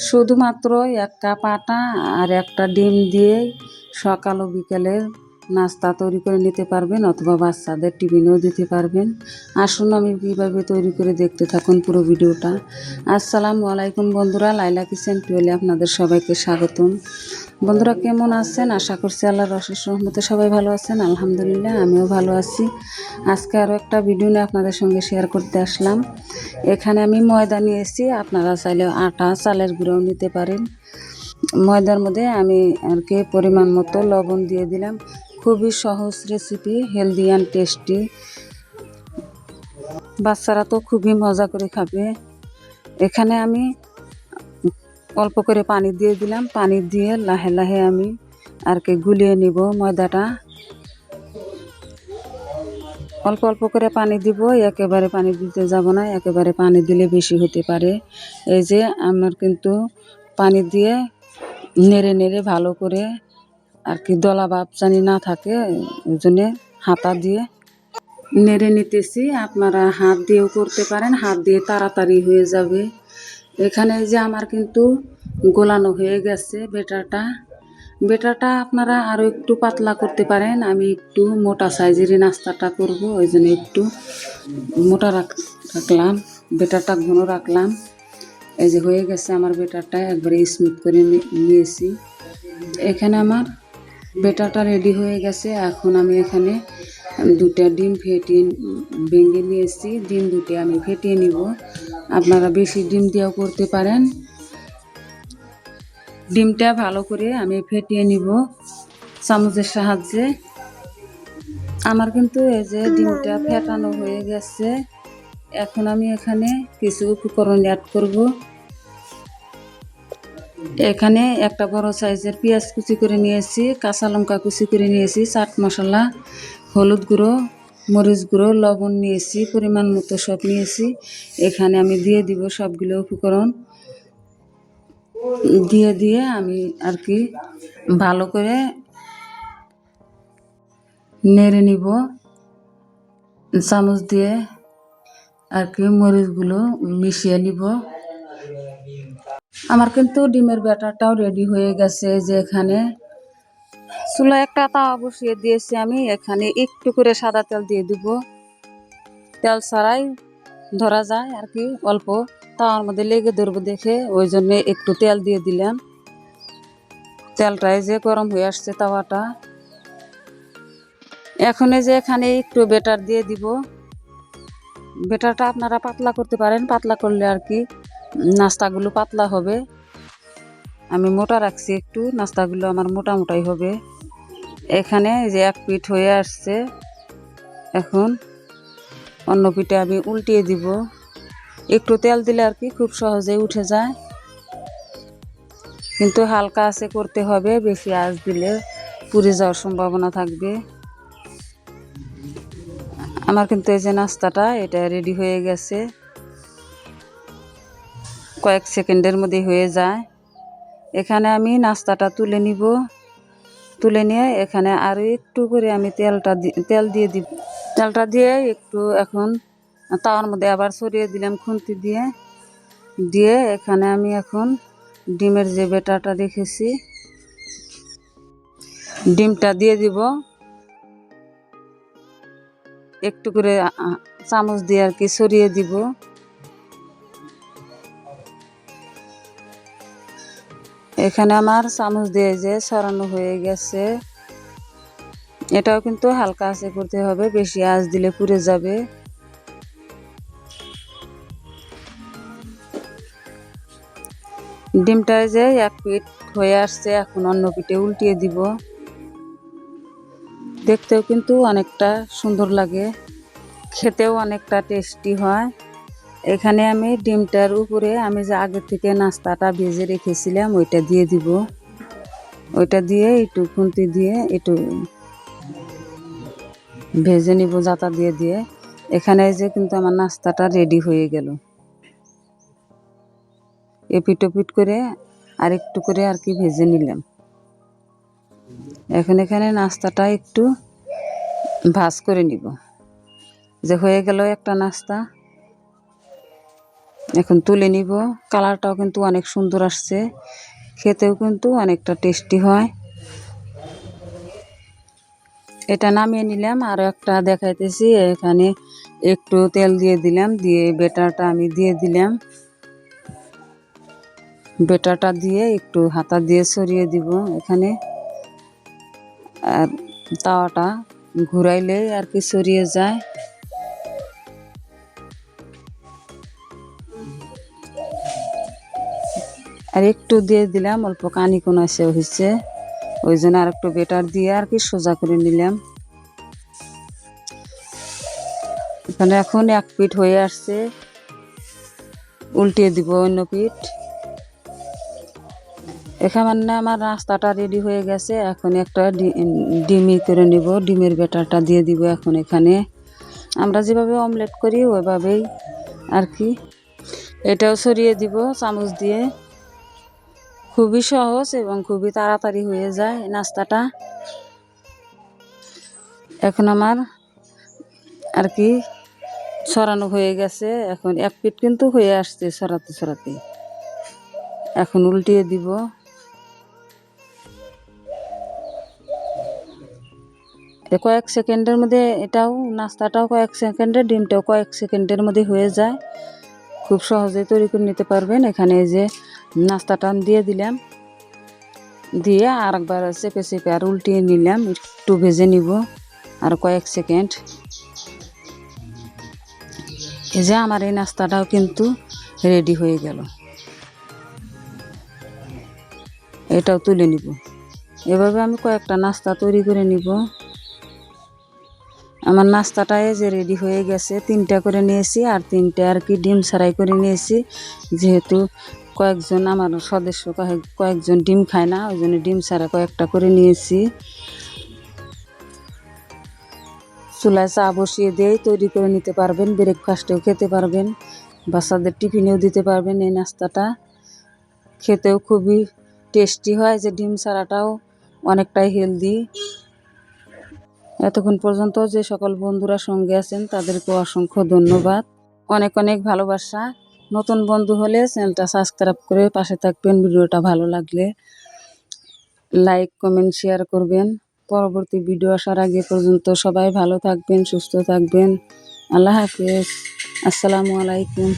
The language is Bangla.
শুধুমাত্র এক কাপ আটা আর একটা ডিম দিয়ে সকাল ও বিকেলের নাস্তা তৈরি করে নিতে পারবেন অথবা বাচ্চাদের টিফিনেও দিতে পারবেন। আসুন আমি কীভাবে তৈরি করে দেখতে থাকুন পুরো ভিডিওটা। আসসালামু আলাইকুম বন্ধুরা, লাইলা কিচেন টুয়েলে আপনাদের সবাইকে স্বাগতম। বন্ধুরা কেমন আছেন? আশা করছি আল্লাহর অশেষ রহমতে সবাই ভালো আছেন। আলহামদুলিল্লাহ, আমিও ভালো আছি। আজকে আরও একটা ভিডিও নিয়ে আপনাদের সঙ্গে শেয়ার করতে আসলাম। এখানে আমি ময়দা নিয়েছি, আপনারা চাইলে আটা, চালের গুঁড়োও নিতে পারেন। ময়দার মধ্যে আমি আর কি পরিমাণ মতো লবণ দিয়ে দিলাম। খুবই সহজ রেসিপি হেলদি অ্যান্ড টেস্টি বাচ্চারা তো খুবই মজা করে খাবে। এখানে আমি অল্প করে পানি দিয়ে দিলাম। পানি দিয়ে লাহে লাহে আমি আর কি গুলিয়ে নিব ময়দাটা। অল্প অল্প করে পানি দিব, একেবারে পানি দিতে যাব না, একেবারে পানি দিলে বেশি হতে পারে। এই যে আমার কিন্তু পানি দিয়ে নেড়ে নেড়ে ভালো করে আর কি দলা ভাব জানি না থাকে, ওই জন্যে হাতা দিয়ে নেড়ে নিতেছি। আপনারা হাত দিয়েও করতে পারেন, হাত দিয়ে তাড়াতাড়ি হয়ে যাবে। এখানে যে আমার কিন্তু গোলানো হয়ে গেছে বেটারটা বেটারটা আপনারা আরও একটু পাতলা করতে পারেন, আমি একটু মোটা সাইজেরই নাস্তাটা করব, ওই জন্য একটু মোটা রাখ, রাখলাম বেটারটা ঘন রাখলাম। এই যে হয়ে গেছে আমার বেটারটা একবারে স্মুথ করে নিয়েছি। এখানে আমার বেটারটা রেডি হয়ে গেছে। এখন আমি এখানে দুটা ডিম ফেটিয়ে ভেঙে নিয়েছি। ডিম দুটো আমি ফেটিয়ে নিব। আপনারা বেশি ডিম দিয়েও করতে পারেন। ডিমটা ভালো করে আমি ফেটিয়ে নিব চামচের সাহায্যে। আমার কিন্তু এই যে ডিমটা ফেটানো হয়ে গেছে। এখন আমি এখানে কিছু উপকরণ অ্যাড করব। এখানে একটা বড় সাইজের পেঁয়াজ কুচি করে নিয়েছি, কাঁচা লঙ্কা কুচি করে নিয়েছি, চাট মশলা, হলুদ গুঁড়ো, মরিচ গুঁড়ো, লবণ নিয়েছি, পরিমাণ মতো সব নিয়েছি। এখানে আমি দিয়ে দিব সবগুলো উপকরণ। দিয়ে দিয়ে আমি আর কি ভালো করে নেড়ে নিব। চামচ দিয়ে আর কি মরিচগুলো মিশিয়ে নিব। আমার কিন্তু ডিমের ব্যাটারটাও রেডি হয়ে গেছে যে এখানে চুলা একটা তাওয়া বসিয়ে দিয়েছি আমি। এখানে একটু করে সাদা তেল দিয়ে দিব। তেল ছাড়াই ধরা যায় আর কি, অল্প তাওয়ার মধ্যে লেগে ধরবো দেখে। ওই জন্য একটু তেল দিয়ে দিলাম। তেলটাই যে গরম হয়ে আসছে তাওয়াটা। এখন যে এখানে একটু বেটার দিয়ে দিব। বেটারটা আপনারা পাতলা করতে পারেন, পাতলা করলে আর কি নাস্তাগুলো পাতলা হবে। আমি মোটা রাখছি একটু, নাস্তাগুলো আমার মোটা মোটাই হবে। এখানে যে এক পিঠ হয়ে আসছে, এখন অন্য পিঠে আমি উল্টিয়ে দিব। একটু তেল দিলে আর কি খুব সহজেই উঠে যায়। কিন্তু হালকা আছে করতে হবে, বেশি আঁচ দিলে পুড়ে যাওয়ার সম্ভাবনা থাকবে। আমার কিন্তু এই যে নাস্তাটা, এটা রেডি হয়ে গেছে। কয়েক সেকেন্ডের মধ্যে হয়ে যায়। এখানে আমি নাস্তাটা তুলে নিব। তুলে নিয়ে এখানে আরও একটু করে আমি তেলটা তেল দিয়ে দিব। তেলটা দিয়ে একটু এখন তাওয়ার মধ্যে আবার সরিয়ে দিলাম খুন্তি দিয়ে। দিয়ে এখানে আমি এখন ডিমের যে বেটাটা রেখেছি, ডিমটা দিয়ে দিব। একটু করে চামচ দিয়ে আর কি সরিয়ে দিব। এখানে আমার চামচ দিয়ে যে সরানো হয়ে গেছে। এটাও কিন্তু হালকা আছে করতে হবে, বেশি আঁচ দিলে পুড়ে যাবে। ডিমটা যে এক পিঠ হয়ে আসছে, এখন অন্য পিঠে উল্টিয়ে দিব। দেখতেও কিন্তু অনেকটা সুন্দর লাগে, খেতেও অনেকটা টেস্টি হয়। এখানে আমি ডিমটার উপরে আমি যে আগে থেকে নাস্তাটা ভেজে রেখেছিলাম, ওইটা দিয়ে দিব। ওইটা দিয়ে একটু খুন্তি দিয়ে একটু ভেজে নিব, জাতা দিয়ে দিয়ে। এখানে যে কিন্তু আমার নাস্তাটা রেডি হয়ে গেল। এপিট ওপিট করে আর একটু করে আর কি ভেজে নিলাম। এখন এখানে নাস্তাটা একটু ভাজ করে নিব। যে হয়ে গেল একটা নাস্তা। এখন তুলে নিব। কালারটাও কিন্তু অনেক সুন্দর আসছে। খেতেও কিন্তু অনেকটা টেস্টি হয়। এটা নামিয়ে নিলাম। আরও একটা দেখাইতেছি। এখানে একটু তেল দিয়ে দিলাম। দিয়ে বেটারটা আমি দিয়ে দিলাম। বেটারটা দিয়ে একটু হাতা দিয়ে সরিয়ে দিব এখানে। আর তাওয়াটা ঘুরাইলে আর কি সরিয়ে যায়। আর একটু দিয়ে দিলাম, অল্প কানি কোন এসে হয়েছে ওই জন্য আর একটু বেটার দিয়ে আর কি সোজা করে নিলাম। এখানে এখন এক পিঠ হয়ে আসছে, উল্টিয়ে দিব অন্য পিঠ। এখানে আমার রাস্তাটা রেডি হয়ে গেছে, এখন একটা ডিমি করে নিব, ডিমের বেটারটা দিয়ে দিব এখন এখানে। আমরা যেভাবে অমলেট করি, ওইভাবেই আর কি। এটাও সরিয়ে দিব চামচ দিয়ে। খুবই সহজ এবং খুবই তাড়াতাড়ি হয়ে যায় নাস্তাটা। এখন আমার আর কি ছড়ানো হয়ে গেছে। এখন এক পিঠ কিন্তু হয়ে আসছে ছড়াতে ছড়াতে। এখন উল্টিয়ে দিব। কয়েক সেকেন্ডের মধ্যে এটাও, নাস্তাটাও কয়েক সেকেন্ডের ডিমটাও কয়েক সেকেন্ডের মধ্যে হয়ে যায়। খুব সহজেই তৈরি করে নিতে পারবেন। এখানে যে নাস্তাটা দিয়ে দিলাম। দিয়ে আর একবার চেপে চেপে আর উল্টিয়ে নিলাম। একটু ভেজে নিব আর কয়েক সেকেন্ড। এই যে আমার এই নাস্তাটাও কিন্তু রেডি হয়ে গেল। এটাও তুলে নিব। এভাবে আমি কয়েকটা নাস্তা তৈরি করে নিব। আমার নাস্তাটা এই যে রেডি হয়ে গেছে। তিনটা করে নিয়েছি আর তিনটে আর কি ডিম ছাড়াই করে নিয়েছি। যেহেতু কয়েকজন আমার সদস্য, কয়েক কয়েকজন ডিম খায় না, ওই জন্য ডিম ছাড়া কয়েকটা করে নিয়েছি। চুলায় চা বসিয়ে দিয়েই তৈরি করে নিতে পারবেন ব্রেকফাস্টেও খেতে পারবেন, বাচ্চাদের টিফিনেও দিতে পারবেন এই নাস্তাটা। খেতেও খুবই টেস্টি হয় যে ডিম ছাড়াটাও অনেকটাই হেলদি এতক্ষণ পর্যন্ত যে সকল বন্ধুরা সঙ্গে আছেন তাদেরকে অসংখ্য ধন্যবাদ। অনেক অনেক ভালোবাসা। নতুন বন্ধু হলে চ্যানেলটা সাবস্ক্রাইব করে পাশে থাকবেন, ভিডিওটা ভালো লাগলে লাইক কমেন্ট শেয়ার করবেন। পরবর্তী ভিডিও আসার আগে পর্যন্ত সবাই ভালো থাকবেন, সুস্থ থাকবেন। আল্লাহ হাফিজ। আসসালামু আলাইকুম।